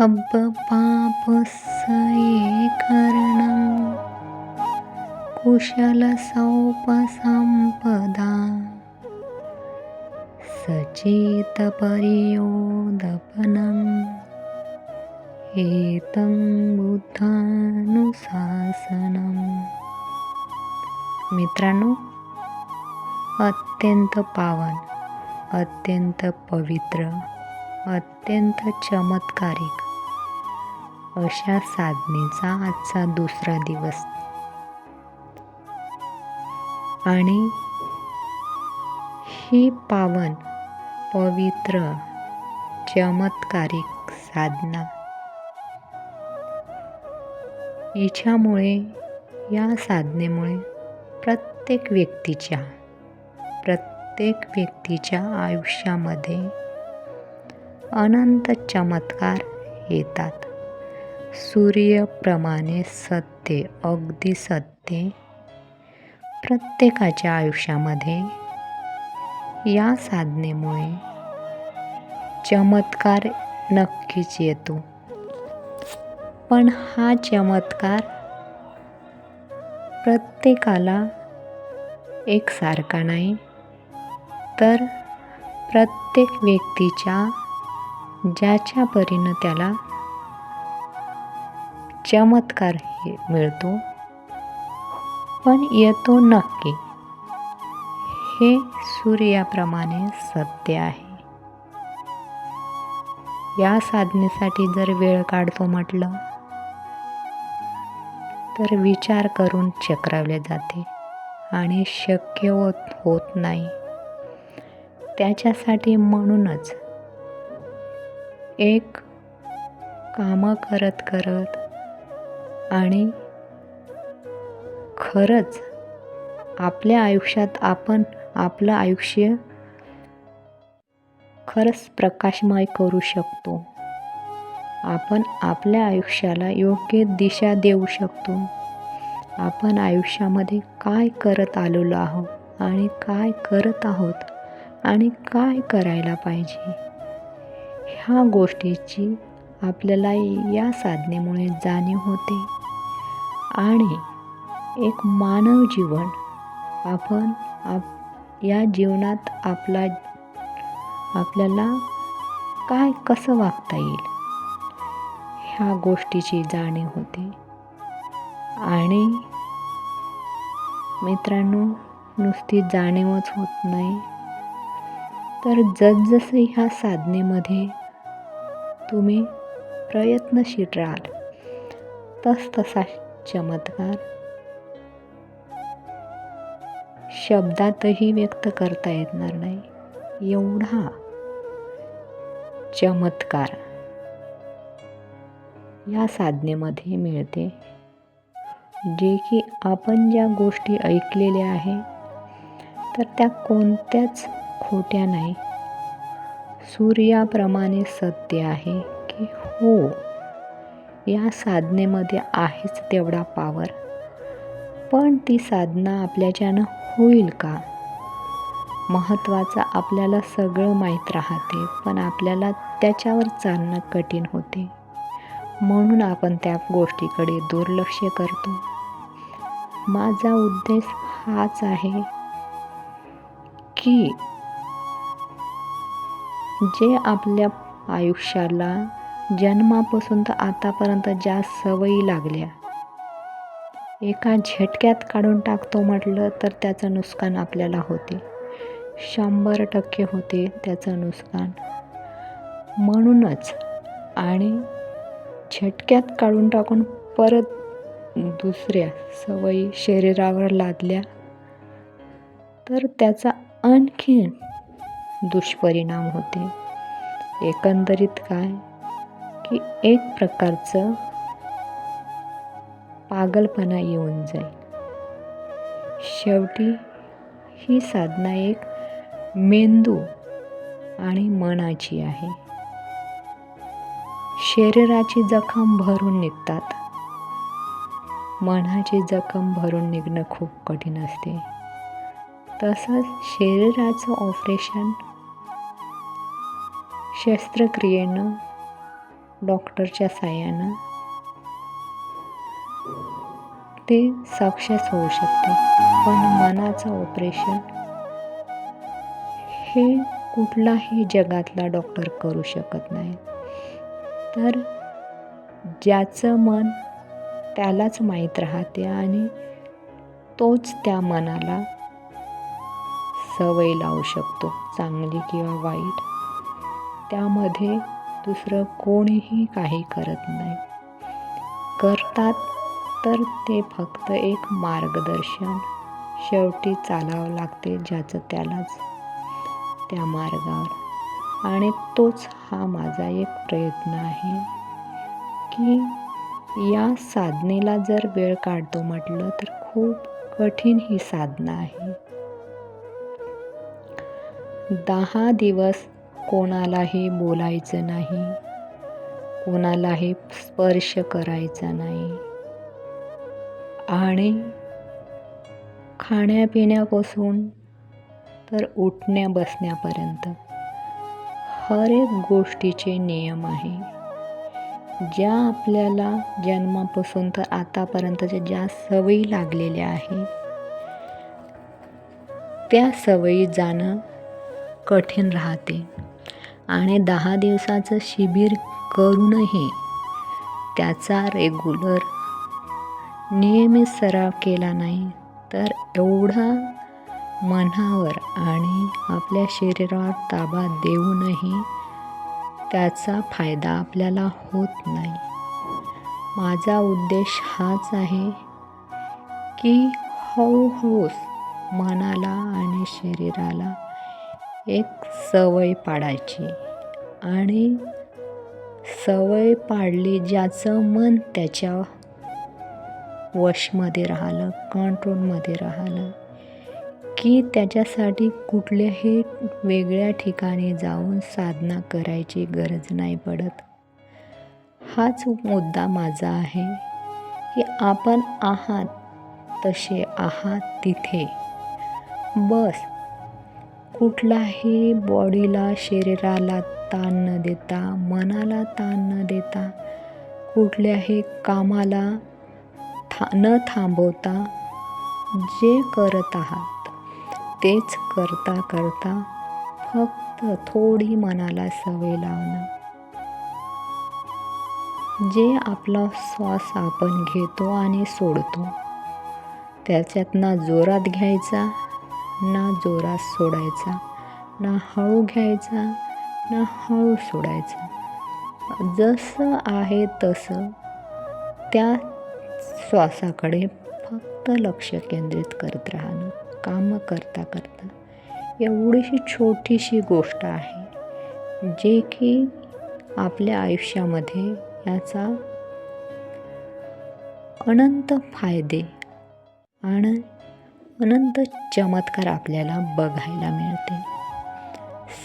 अब पापस्य करणं। कुशलसौपसम्पदा सचेतपर्योदपनम् एतं बुद्धानुशासनम् मित्रांनो अत्यंत पावन अत्यंत पवित्र अत्यंत चमत्कारिक अशा साधनेचा आजचा दुसरा दिवस. आणि ही पावन पवित्र चमत्कारिक साधना. हिच्यामुळे या साधनेमुळे प्रत्येक व्यक्तीच्या प्रत्येक व्यक्तीच्या आयुष्यामध्ये अनंत चमत्कार येतात. सूर्यप्रमाणे सत्य अगदी सत्य प्रत्येकाच्या आयुष्यामध्ये या साधनेमुळे चमत्कार नक्कीच येतो. पण हा चमत्कार प्रत्येकाला एकसारखा नाही तर प्रत्येक व्यक्तीच्या ज्याच्या परीनं त्याला चमत्कार हे मिळतो. पण येतो नक्की. हे सूर्याप्रमाणे सत्य आहे. या साधनेसाठी जर वेळ काढतो म्हटलं तर विचार करून चक्रावले जाते आणि शक्य होत होत नाही. त्याच्यासाठी म्हणूनच एक कामं करत करत आणि खरंच आपल्या आयुष्यात आपण आपलं आयुष्य खरंच प्रकाशमय करू शकतो. आपण आपल्या आयुष्याला योग्य दिशा देऊ शकतो. आपण आयुष्यामध्ये काय करत आलेलो आहोत आणि काय करत आहोत आणि काय करायला पाहिजे? ह्या गोष्टीची आपल्याला या साधनेमुळे जाणीव होते. आणि एक मानव जीवन आपण आप या जीवनात आपला आपल्याला काय कसं वागता येईल? ह्या गोष्टीची जाणीव होते. आणि मित्रांनो नुसती जाणीवच होत नाही. तर जसजसं ह्या साधनेमध्ये तुम्ही प्रयत्नशील राहाल तस तसा चमत्कार. शब्दातही व्यक्त करता येणार नाही. एवढा चमत्कार. या साधनेमध्ये मिळते जे की आपण ज्या गोष्टी ऐकलेल्या आहे तर त्या कोणत्याच खोट्या नाही. सूर्याप्रमाणे सत्य आहे की हो. या साधनेमध्ये आहेच तेवढा पावर पण ती साधना आपल्याच्यानं होईल का? महत्त्वाचं आपल्याला सगळं माहीत राहते पण आपल्याला त्याच्यावर चालणं कठीण होते. म्हणून आपण त्या गोष्टीकडे दुर्लक्ष करतो. माझा उद्देश हाच आहे की जे आपल्या आयुष्याला जन्मापासून तर आतापर्यंत ज्या सवयी लागल्या. एका झटक्यात काढून टाकतो म्हटलं तर त्याचं नुकसान आपल्याला होते. शंभर टक्के होते त्याचं नुकसान. म्हणूनच आणि झटक्यात काढून टाकून परत दुसऱ्या सवयी शरीरावर लादल्या तर त्याचा आणखीन दुष्परिणाम होते. एकंदरीत काय? की एक प्रकारचं पागलपणा येऊन जाईल. शेवटी ही साधना एक मेंदू आणि मनाची आहे. शरीराची जखम भरून निघतात. मनाची जखम भरून निघणं खूप कठीण असते. तसंच शरीराचं ऑपरेशन शस्त्रक्रियेनं डॉक्टरच्या साह्यानं. ते सक्सेस होऊ शकते पण मनाचं ऑपरेशन हे कुठलाही जगातला डॉक्टर करू शकत नाही. तर ज्याचं मन त्यालाच माहीत राहते आणि तोच त्या मनाला सवय लावू शकतो चांगली किंवा वाईट. त्यामध्ये दुसरं कोणीही काही करत नाही. करतात तर ते फक्त एक मार्गदर्शन. शेवटी चालावं लागते ज्याचं त्यालाच त्या मार्गावर. आणि तोच हा माझा एक प्रयत्न आहे की या साधनेला जर वेळ काढतो म्हटलं तर खूप कठीण ही साधना आहे. दहा दिवस कोणालाही बोलायचं नाही. कोणालाही स्पर्श करायचा नाही. आणि खाण्यापिण्यापासून तर उठण्या बसण्यापर्यंत हर एक गोष्टीचे नियम आहे. ज्या आपल्याला जन्मापासून तर आतापर्यंतच्या ज्या सवयी लागलेल्या आहे त्या सवयी जाणं कठीण राहते. आणि दहा दिवसाचं शिबिर करूनही त्याचा रेग्युलर नियमित सराव केला नाही तर एवढा मनावर आणि आपल्या शरीरावर ताबा देऊनही त्याचा फायदा आपल्याला होत नाही. माझा उद्देश हाच आहे की हळूहळूच मनाला आणि शरीराला एक सवय पाडायची. आणि सवय पाडली ज्याचं मन त्याच्या वशमध्ये राहिलं कंट्रोलमध्ये राहिलं की त्याच्यासाठी कुठल्याही वेगळ्या ठिकाणी जाऊन साधना करायची गरज नाही पडत. हाच मुद्दा माझा आहे की आपण आहात तसे आहात तिथे. बस कुठलाही बॉडीला शरीराला ताण न देता मनाला ताण न देता कुठल्याही कामाला था न थांबवता जे करत आहात तेच करता करता फक्त थोडी मनाला सवय लावणं. जे आपला श्वास आपण घेतो आणि सोडतो त्याच्यातनं जोरात घ्यायचा ना जोरात सोडायचा ना हळू घ्यायचा ना हळू सोडायचा. जसं आहे तसं त्या श्वासाकडे फक्त लक्ष केंद्रित करत राहणं कामं करता करता एवढीशी छोटीशी गोष्ट आहे जे की आपल्या आयुष्यामध्ये याचा अनंत फायदे आणि अनंत चमत्कार आपल्याला बघायला मिळते.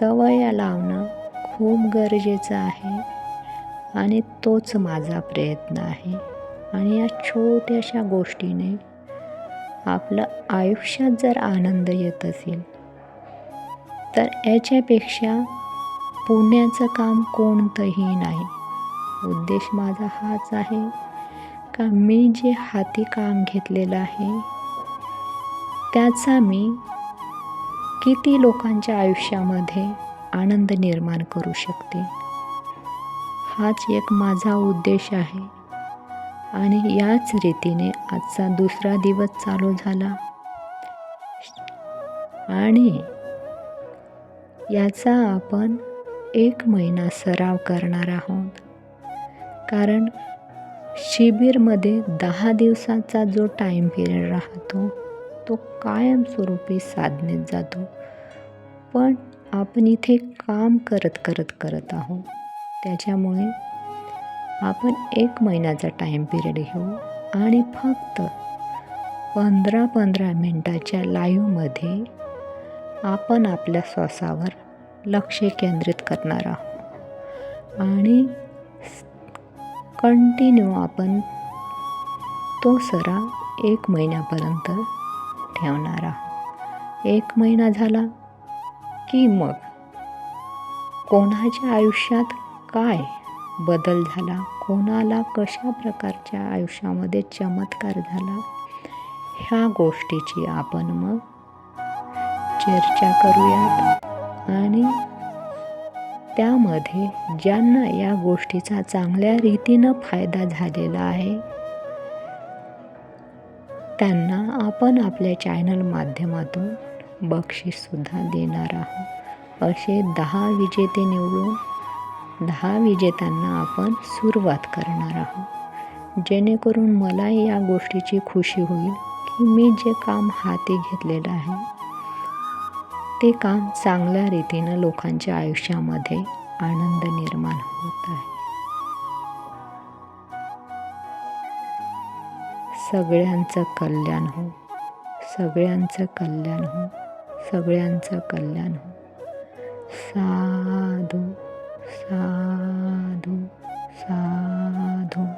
सवय लावणं खूप गरजेचं आहे आणि तोच माझा प्रयत्न आहे. आणि या छोट्याशा गोष्टीने आपलं आयुष्यात जर आनंद येत असेल तर याच्यापेक्षा पुण्याचं काम कोणतंही नाही. उद्देश माझा हाच आहे का मी जे हाती काम घेतलेलं आहे त्याचा मी किती लोकांच्या आयुष्यामध्ये आनंद निर्माण करू शकते? हाच एक माझा उद्देश आहे. आणि याच रीतीने आजचा दुसरा दिवस चालू झाला. आणि याचा आपण एक महिना सराव करणार आहोत. कारण शिबिरमध्ये दहा दिवसाचा जो टाईम पिरियड राहतो तो कायमस्वरूपी साधनेत जातो. पण आपण इथे काम करत करत करत आहोत. त्याच्यामुळे आपण एक महिन्याचा टाईम पिरियड घेऊ आणि फक्त पंधरा पंधरा मिनटाच्या लाईव्हमध्ये आपण आपल्या श्वासावर लक्ष केंद्रित करणार आहोत. आणि कंटिन्यू आपण तो सरा एक महिन्यापर्यंत ठेवणार. आहोत एक महिना झाला की मग? कोणाच्या आयुष्यात काय बदल झाला? कोणाला कशा प्रकारच्या आयुष्यामध्ये चमत्कार झाला? ह्या गोष्टीची आपण मग चर्चा करूयात. आणि त्यामध्ये ज्यांना या गोष्टीचा चांगल्या रीतीनं फायदा झालेला आहे त्यांना आपण आपल्या चॅनल माध्यमातून बक्षीससुद्धा देणार आहोत. असे दहा विजेते निवडून दहा विजेत्यांना आपण सुरुवात करणार आहोत. जेणेकरून मला या गोष्टीची खुशी होईल की मी जे काम हाती घेतलेलं आहे ते काम चांगल्या रीतीनं लोकांच्या आयुष्यामध्ये आनंद निर्माण होत आहे. सगळ्यांचं कल्याण हो. सगळ्यांचं कल्याण हो. सगळ्यांचं कल्याण हो. साधू साधू साधू.